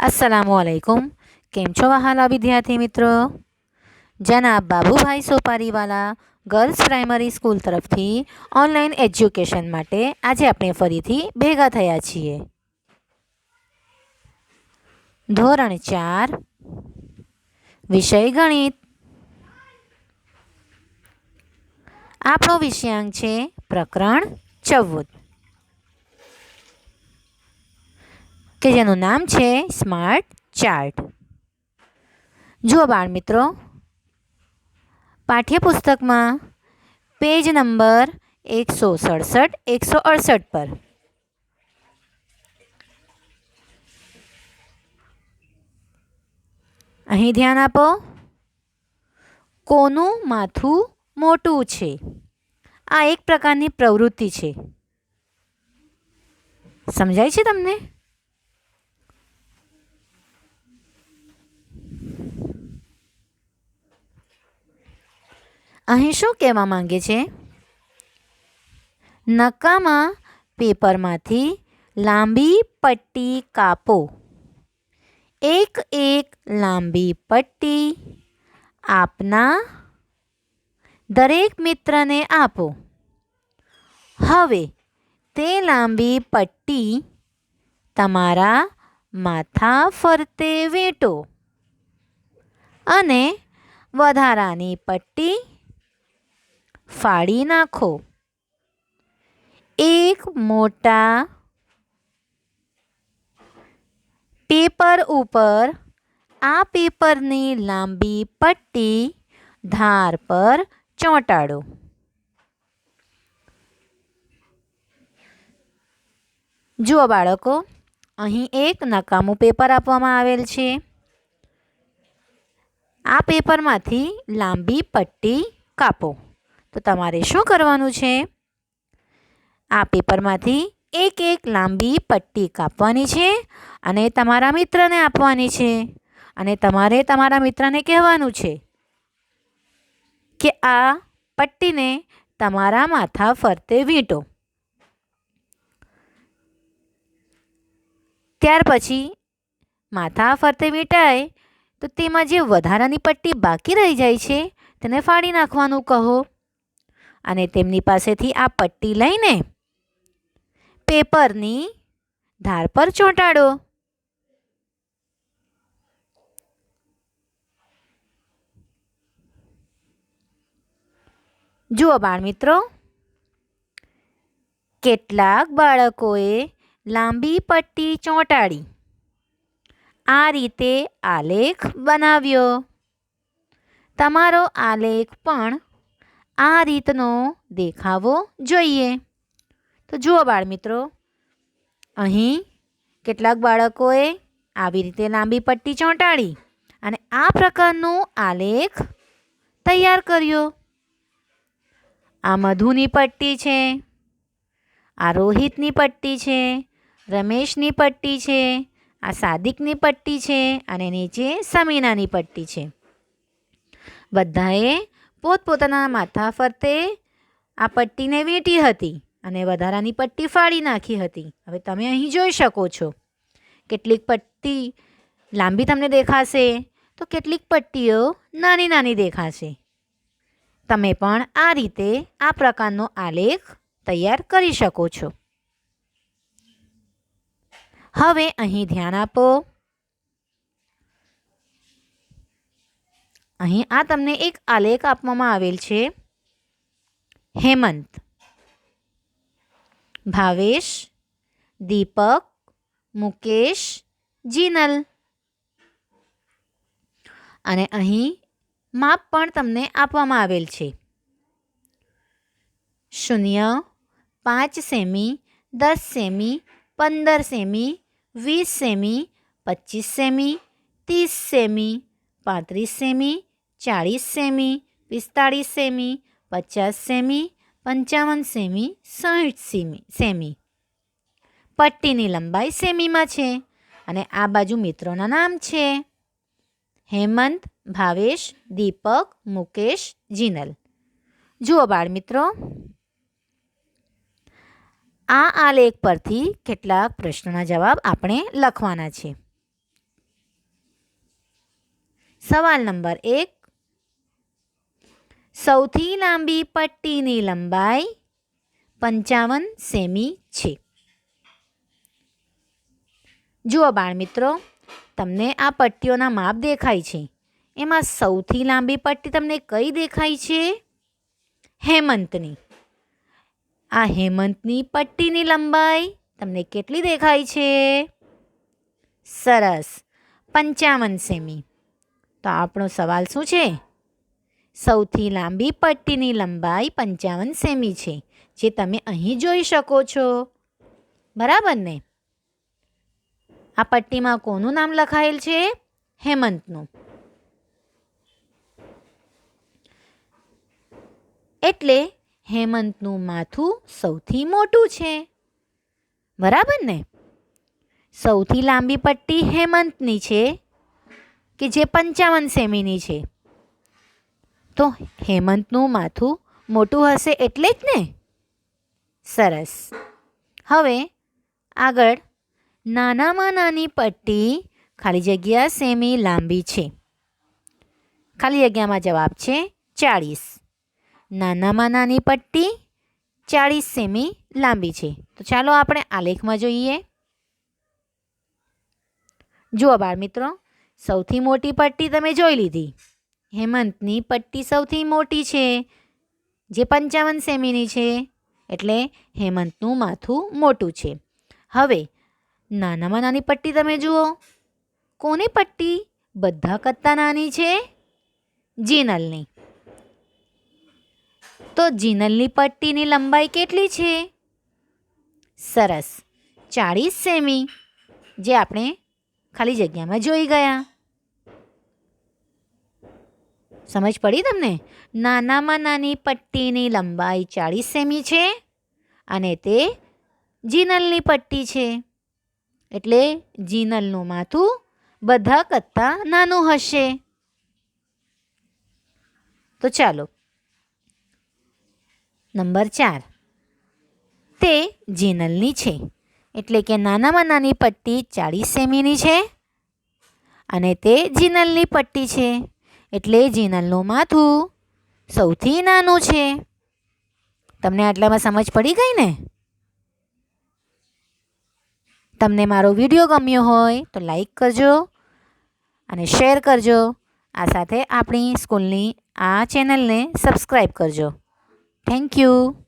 અસલામુ અલૈકુમ કેમ છો વહાલા વિદ્યાર્થી મિત્રો? જનાબ Babubhai Sopariwala girls primary school તરફથી ઓનલાઈન એજ્યુકેશન માટે આજે આપણે ફરીથી ભેગા થયા છીએ. ધોરણ ચાર, વિષય ગણિત. આપણો વિષયાંક છે પ્રકરણ ચૌદ. કે જેનું નામ છે સ્માર્ટ ચાર્ટ. જુઓ બાળ મિત્રો, પાઠ્યપુસ્તકમાં પેજ નંબર એકસો સડસઠ, એકસો અડસઠ પર. અહીં ધ્યાન આપો, કોનું માથું મોટું છે? આ એક પ્રકારની પ્રવૃત્તિ છે. સમજાય છે તમને? અહીં શું કહેવા માંગે છે? નકામા પેપરમાંથી લાંબી પટ્ટી કાપો. એક એક લાંબી પટ્ટી આપના દરેક મિત્રને આપો. હવે તે લાંબી પટ્ટી તમારા માથા ફરતે વેટો અને વધારાની પટ્ટી ફાડી નાખો. એક મોટા પેપર ઉપર આ પેપરની લાંબી પટ્ટી ધાર પર ચોંટાડો. જુઓ બાળકો, અહીં એક નકામું પેપર આપવામાં આવેલ છે. આ પેપરમાંથી લાંબી પટ્ટી કાપો. તો તમારે શું કરવાનું છે? આ પેપરમાંથી એક એક લાંબી પટ્ટી કાપવાની છે અને તમારા મિત્રને આપવાની છે અને તમારે તમારા મિત્રને કહેવાનું છે કે આ પટ્ટીને તમારા માથા ફરતે વીંટો. ત્યાર પછી માથા ફરતે વીંટાય તો તેમાં જે વધારાની પટ્ટી બાકી રહી જાય છે તેને ફાડી નાખવાનું કહો. અને તેમની પાસેથી આ પટ્ટી લઈને પેપરની ધાર પર ચોંટાડો. જુઓ બાળમિત્રો, કેટલાક બાળકોએ લાંબી પટ્ટી ચોંટાડી. આ રીતે આલેખ બનાવ્યો. તમારો આલેખ પણ આ રીતનો દેખાવો જોઈએ. તો જુઓ બાળમિત્રો, અહીં કેટલાક બાળકોએ આવી રીતે લાંબી પટ્ટી ચોંટાડી અને આ પ્રકારનું આલેખ તૈયાર કર્યો. આ મધુની પટ્ટી છે, આ રોહિતની પટ્ટી છે, રમેશની પટ્ટી છે, આ સાદિકની પટ્ટી છે અને નીચે સમીનાની પટ્ટી છે. બધાએ પોતપોતાના માથા ફરતે આ પટ્ટીને વીંટી હતી અને વધારાની પટ્ટી ફાડી નાખી હતી. હવે તમે અહીં જોઈ શકો છો. કેટલીક પટ્ટી લાંબી તમને દેખાશે તો કેટલીક પટ્ટીઓ નાની નાની દેખાશે. તમે પણ આ રીતે આ પ્રકારનો આલેખ તૈયાર કરી શકો છો. હવે અહીં ધ્યાન આપો અહીં આ તમને એક આલેખ આપવામાં આવેલ છે. હેમંત, ભાવેશ, દીપક, મુકેશ, જીનલ. અને અહીં માપ પણ તમને આપવામાં આવેલ છે. શૂન્ય, પાંચ સેમી, દસ સેમી, પંદર સેમી, વીસ સેમી, પચીસ સેમી, ત્રીસ સેમી, પાંત્રીસ સેમી ચાળીસ સેમી, પિસ્તાળીસ સેમી, પચાસ સેમી, પંચાવન સેમી સાઠ સેમી સેમી. પટ્ટીની લંબાઈ સેમીમાં છે અને આ બાજુ મિત્રોના નામ છે. હેમંત, ભાવેશ, દીપક, મુકેશ, જીનલ. જુઓ બાળ મિત્રો આ આલેખ પરથી કેટલાક પ્રશ્નોના જવાબ આપણે લખવાના છે. સવાલ નંબર એક સૌથી લાંબી પટ્ટીની લંબાઈ પંચાવન સેમી છે. જુઓ બાળમિત્રો, તમને આ પટ્ટીઓના માપ દેખાય છે. એમાં સૌથી લાંબી પટ્ટી તમને કઈ દેખાય છે? હેમંતની. આ હેમંતની પટ્ટીની લંબાઈ તમને કેટલી દેખાય છે? સરસ, પંચાવન સેમી. તો આપણો સવાલ શું છે? સૌથી લાંબી પટ્ટીની લંબાઈ પંચાવન સેમી છે, જે તમે અહીં જોઈ શકો છો. બરાબર ને? આ પટ્ટીમાં કોનું નામ લખાયેલ છે? હેમંતનું. એટલે હેમંતનું માથું સૌથી મોટું છે. બરાબર ને? સૌથી લાંબી પટ્ટી હેમંતની છે, કે જે પંચાવન સેમીની છે? તો હેમંતનું માથું મોટું હશે એટલે જ ને? સરસ. હવે આગળ નાનામાં નાની પટ્ટી ખાલી જગ્યા સેમી લાંબી છે. ખાલી જગ્યામાં જવાબ છે ચાળીસ. નાનામાં નાની પટ્ટી ચાળીસ સેમી લાંબી છે. તો ચાલો આપણે આલેખમાં જોઈએ. જુઓ બાળ મિત્રો, સૌથી મોટી પટ્ટી તમે જોઈ લીધી. હેમંતની પટ્ટી સૌથી મોટી છે, જે પંચાવન સેમીની છે, એટલે હેમંતનું માથું મોટું છે. હવે, નાનામાં નાની પટ્ટી તમે જુઓ. કોની પટ્ટી? બધા કરતાં નાની છે? જીનલની. તો જીનલની પટ્ટીની લંબાઈ કેટલી છે? સરસ. ચાળીસ સેમી, જે આપણે ખાલી જગ્યામાં જોઈ ગયા. સમજ પડી તમને? નાનામાં નાની પટ્ટીની લંબાઈ ચાળીસ સેમી છે અને તે જીનલની પટ્ટી છે. એટલે જીનલનું માથું બધા કરતાં નાનું હશે. તો ચાલો. નંબર ચાર. તે જીનલની છે. એટલે કે નાનામાં નાની પટ્ટી ચાળીસ સેમીની છે અને તે જીનલની પટ્ટી છે. એટલે જીનલનું માથું સૌથી નાનું છે. તમને આટલામાં સમજ પડી ગઈ ને? તમને મારો વીડિયો ગમ્યો હોય તો લાઈક કરજો અને શેર કરજો. આ સાથે આપણી સ્કૂલની આ ચેનલને સબસ્ક્રાઈબ કરજો. Thank you.